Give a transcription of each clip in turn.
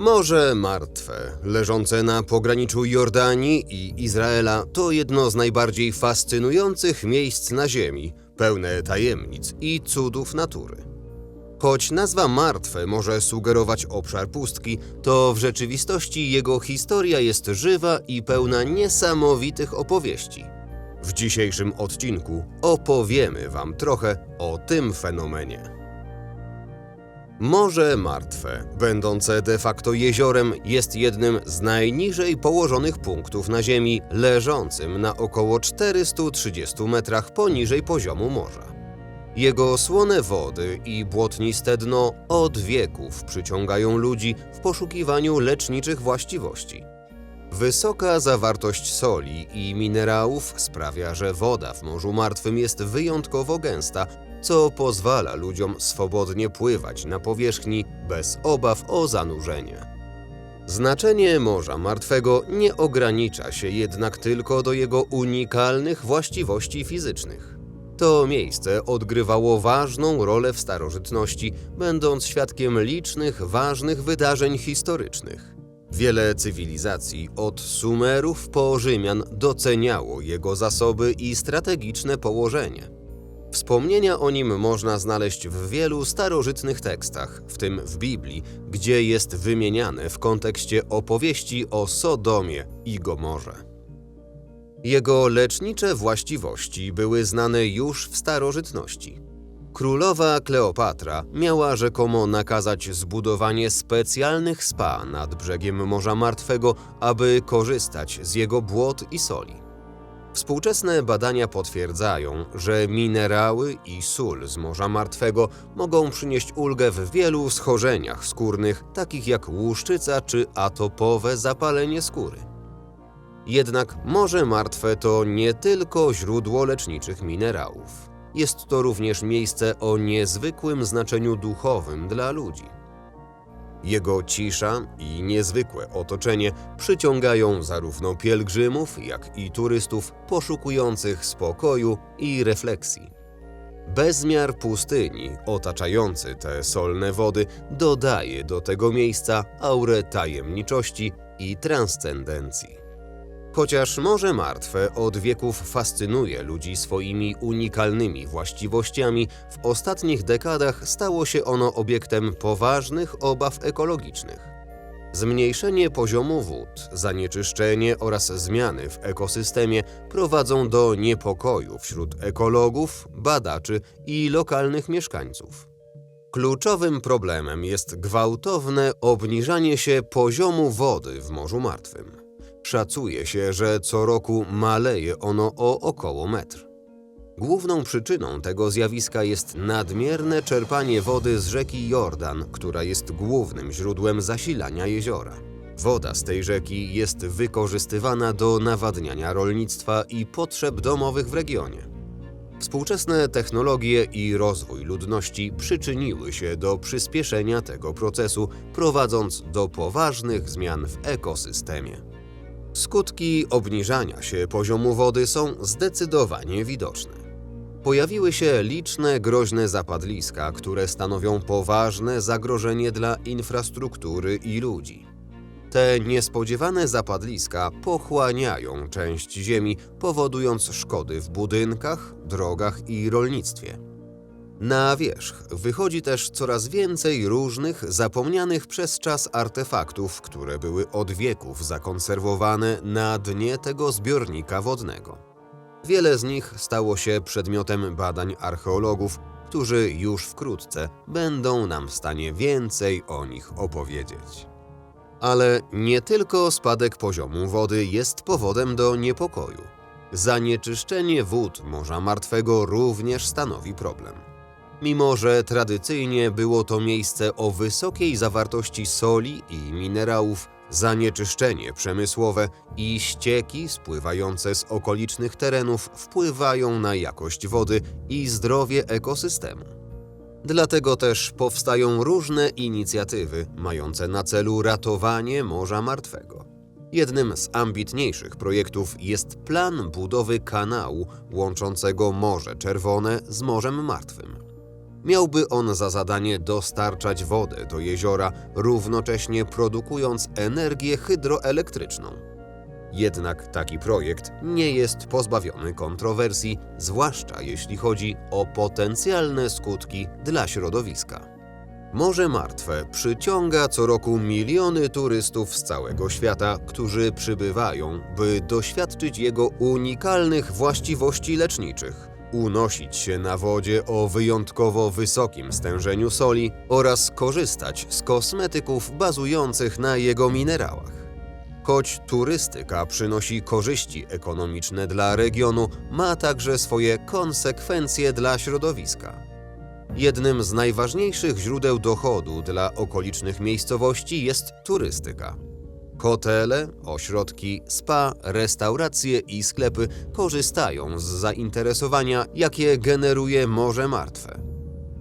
Morze Martwe, leżące na pograniczu Jordanii i Izraela, to jedno z najbardziej fascynujących miejsc na Ziemi, pełne tajemnic i cudów natury. Choć nazwa Martwe może sugerować obszar pustki, to w rzeczywistości jego historia jest żywa i pełna niesamowitych opowieści. W dzisiejszym odcinku opowiemy Wam trochę o tym fenomenie. Morze Martwe, będące de facto jeziorem, jest jednym z najniżej położonych punktów na Ziemi, leżącym na około 430 metrach poniżej poziomu morza. Jego słone wody i błotniste dno od wieków przyciągają ludzi w poszukiwaniu leczniczych właściwości. Wysoka zawartość soli i minerałów sprawia, że woda w Morzu Martwym jest wyjątkowo gęsta, co pozwala ludziom swobodnie pływać na powierzchni bez obaw o zanurzenie. Znaczenie Morza Martwego nie ogranicza się jednak tylko do jego unikalnych właściwości fizycznych. To miejsce odgrywało ważną rolę w starożytności, będąc świadkiem licznych ważnych wydarzeń historycznych. Wiele cywilizacji, od Sumerów po Rzymian, doceniało jego zasoby i strategiczne położenie. Wspomnienia o nim można znaleźć w wielu starożytnych tekstach, w tym w Biblii, gdzie jest wymieniane w kontekście opowieści o Sodomie i Gomorze. Jego lecznicze właściwości były znane już w starożytności. Królowa Kleopatra miała rzekomo nakazać zbudowanie specjalnych spa nad brzegiem Morza Martwego, aby korzystać z jego błot i soli. Współczesne badania potwierdzają, że minerały i sól z Morza Martwego mogą przynieść ulgę w wielu schorzeniach skórnych, takich jak łuszczyca czy atopowe zapalenie skóry. Jednak Morze Martwe to nie tylko źródło leczniczych minerałów. Jest to również miejsce o niezwykłym znaczeniu duchowym dla ludzi. Jego cisza i niezwykłe otoczenie przyciągają zarówno pielgrzymów, jak i turystów poszukujących spokoju i refleksji. Bezmiar pustyni otaczający te solne wody dodaje do tego miejsca aurę tajemniczości i transcendencji. Chociaż Morze Martwe od wieków fascynuje ludzi swoimi unikalnymi właściwościami, w ostatnich dekadach stało się ono obiektem poważnych obaw ekologicznych. Zmniejszenie poziomu wód, zanieczyszczenie oraz zmiany w ekosystemie prowadzą do niepokoju wśród ekologów, badaczy i lokalnych mieszkańców. Kluczowym problemem jest gwałtowne obniżanie się poziomu wody w Morzu Martwym. Szacuje się, że co roku maleje ono o około metr. Główną przyczyną tego zjawiska jest nadmierne czerpanie wody z rzeki Jordan, która jest głównym źródłem zasilania jeziora. Woda z tej rzeki jest wykorzystywana do nawadniania rolnictwa i potrzeb domowych w regionie. Współczesne technologie i rozwój ludności przyczyniły się do przyspieszenia tego procesu, prowadząc do poważnych zmian w ekosystemie. Skutki obniżania się poziomu wody są zdecydowanie widoczne. Pojawiły się liczne groźne zapadliska, które stanowią poważne zagrożenie dla infrastruktury i ludzi. Te niespodziewane zapadliska pochłaniają część ziemi, powodując szkody w budynkach, drogach i rolnictwie. Na wierzch wychodzi też coraz więcej różnych, zapomnianych przez czas artefaktów, które były od wieków zakonserwowane na dnie tego zbiornika wodnego. Wiele z nich stało się przedmiotem badań archeologów, którzy już wkrótce będą nam w stanie więcej o nich opowiedzieć. Ale nie tylko spadek poziomu wody jest powodem do niepokoju. Zanieczyszczenie wód Morza Martwego również stanowi problem. Mimo, że tradycyjnie było to miejsce o wysokiej zawartości soli i minerałów, zanieczyszczenie przemysłowe i ścieki spływające z okolicznych terenów wpływają na jakość wody i zdrowie ekosystemu. Dlatego też powstają różne inicjatywy mające na celu ratowanie Morza Martwego. Jednym z ambitniejszych projektów jest plan budowy kanału łączącego Morze Czerwone z Morzem Martwym. Miałby on za zadanie dostarczać wodę do jeziora, równocześnie produkując energię hydroelektryczną. Jednak taki projekt nie jest pozbawiony kontrowersji, zwłaszcza jeśli chodzi o potencjalne skutki dla środowiska. Morze Martwe przyciąga co roku miliony turystów z całego świata, którzy przybywają, by doświadczyć jego unikalnych właściwości leczniczych, unosić się na wodzie o wyjątkowo wysokim stężeniu soli oraz korzystać z kosmetyków bazujących na jego minerałach. Choć turystyka przynosi korzyści ekonomiczne dla regionu, ma także swoje konsekwencje dla środowiska. Jednym z najważniejszych źródeł dochodu dla okolicznych miejscowości jest turystyka. Hotele, ośrodki, spa, restauracje i sklepy korzystają z zainteresowania, jakie generuje Morze Martwe.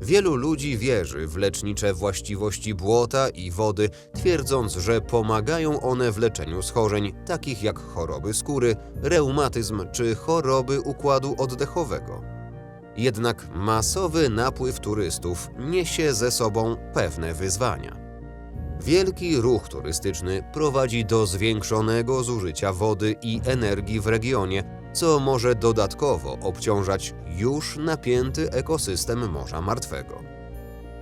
Wielu ludzi wierzy w lecznicze właściwości błota i wody, twierdząc, że pomagają one w leczeniu schorzeń takich jak choroby skóry, reumatyzm czy choroby układu oddechowego. Jednak masowy napływ turystów niesie ze sobą pewne wyzwania. Wielki ruch turystyczny prowadzi do zwiększonego zużycia wody i energii w regionie, co może dodatkowo obciążać już napięty ekosystem Morza Martwego.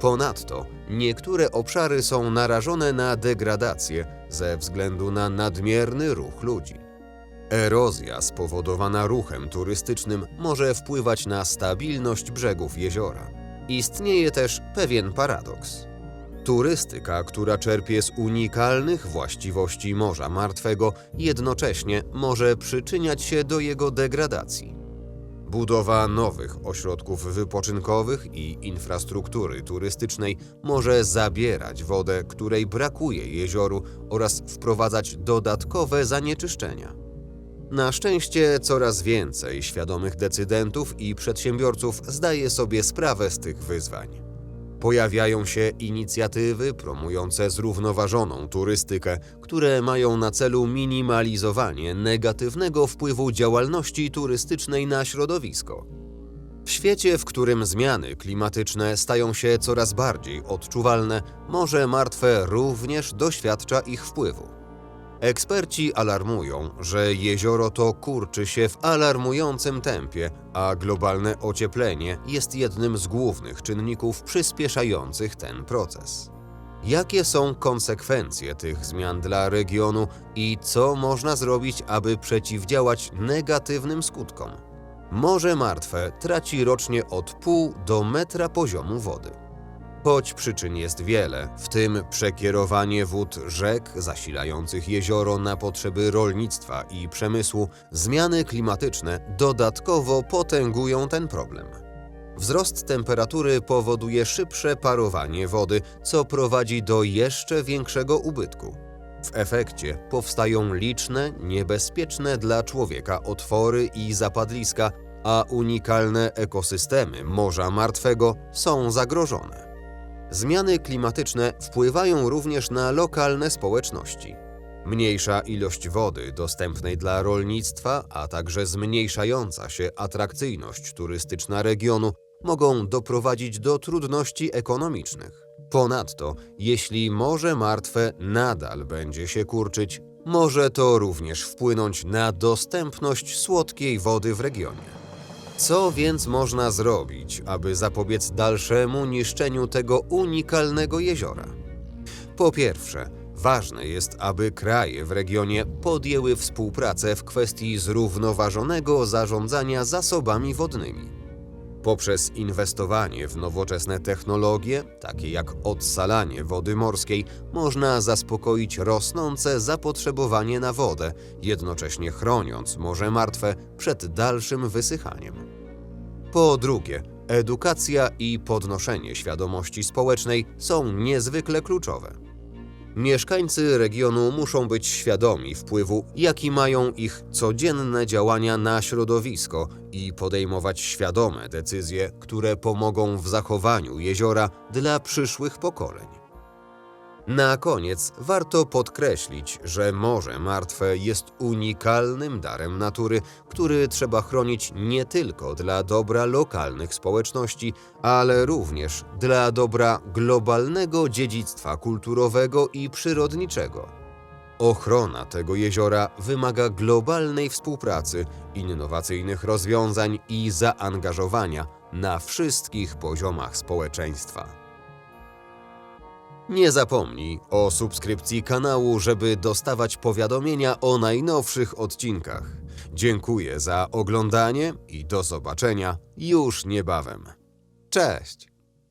Ponadto niektóre obszary są narażone na degradację ze względu na nadmierny ruch ludzi. Erozja spowodowana ruchem turystycznym może wpływać na stabilność brzegów jeziora. Istnieje też pewien paradoks. Turystyka, która czerpie z unikalnych właściwości Morza Martwego, jednocześnie może przyczyniać się do jego degradacji. Budowa nowych ośrodków wypoczynkowych i infrastruktury turystycznej może zabierać wodę, której brakuje jezioru oraz wprowadzać dodatkowe zanieczyszczenia. Na szczęście coraz więcej świadomych decydentów i przedsiębiorców zdaje sobie sprawę z tych wyzwań. Pojawiają się inicjatywy promujące zrównoważoną turystykę, które mają na celu minimalizowanie negatywnego wpływu działalności turystycznej na środowisko. W świecie, w którym zmiany klimatyczne stają się coraz bardziej odczuwalne, Morze Martwe również doświadcza ich wpływu. Eksperci alarmują, że jezioro to kurczy się w alarmującym tempie, a globalne ocieplenie jest jednym z głównych czynników przyspieszających ten proces. Jakie są konsekwencje tych zmian dla regionu i co można zrobić, aby przeciwdziałać negatywnym skutkom? Morze Martwe traci rocznie od pół do metra poziomu wody. Choć przyczyn jest wiele, w tym przekierowanie wód rzek zasilających jezioro na potrzeby rolnictwa i przemysłu, zmiany klimatyczne dodatkowo potęgują ten problem. Wzrost temperatury powoduje szybsze parowanie wody, co prowadzi do jeszcze większego ubytku. W efekcie powstają liczne, niebezpieczne dla człowieka otwory i zapadliska, a unikalne ekosystemy Morza Martwego są zagrożone. Zmiany klimatyczne wpływają również na lokalne społeczności. Mniejsza ilość wody dostępnej dla rolnictwa, a także zmniejszająca się atrakcyjność turystyczna regionu mogą doprowadzić do trudności ekonomicznych. Ponadto, jeśli Morze Martwe nadal będzie się kurczyć, może to również wpłynąć na dostępność słodkiej wody w regionie. Co więc można zrobić, aby zapobiec dalszemu niszczeniu tego unikalnego jeziora? Po pierwsze, ważne jest, aby kraje w regionie podjęły współpracę w kwestii zrównoważonego zarządzania zasobami wodnymi. Poprzez inwestowanie w nowoczesne technologie, takie jak odsalanie wody morskiej, można zaspokoić rosnące zapotrzebowanie na wodę, jednocześnie chroniąc Morze Martwe przed dalszym wysychaniem. Po drugie, edukacja i podnoszenie świadomości społecznej są niezwykle kluczowe. Mieszkańcy regionu muszą być świadomi wpływu, jaki mają ich codzienne działania na środowisko i podejmować świadome decyzje, które pomogą w zachowaniu jeziora dla przyszłych pokoleń. Na koniec warto podkreślić, że Morze Martwe jest unikalnym darem natury, który trzeba chronić nie tylko dla dobra lokalnych społeczności, ale również dla dobra globalnego dziedzictwa kulturowego i przyrodniczego. Ochrona tego jeziora wymaga globalnej współpracy, innowacyjnych rozwiązań i zaangażowania na wszystkich poziomach społeczeństwa. Nie zapomnij o subskrypcji kanału, żeby dostawać powiadomienia o najnowszych odcinkach. Dziękuję za oglądanie i do zobaczenia już niebawem. Cześć!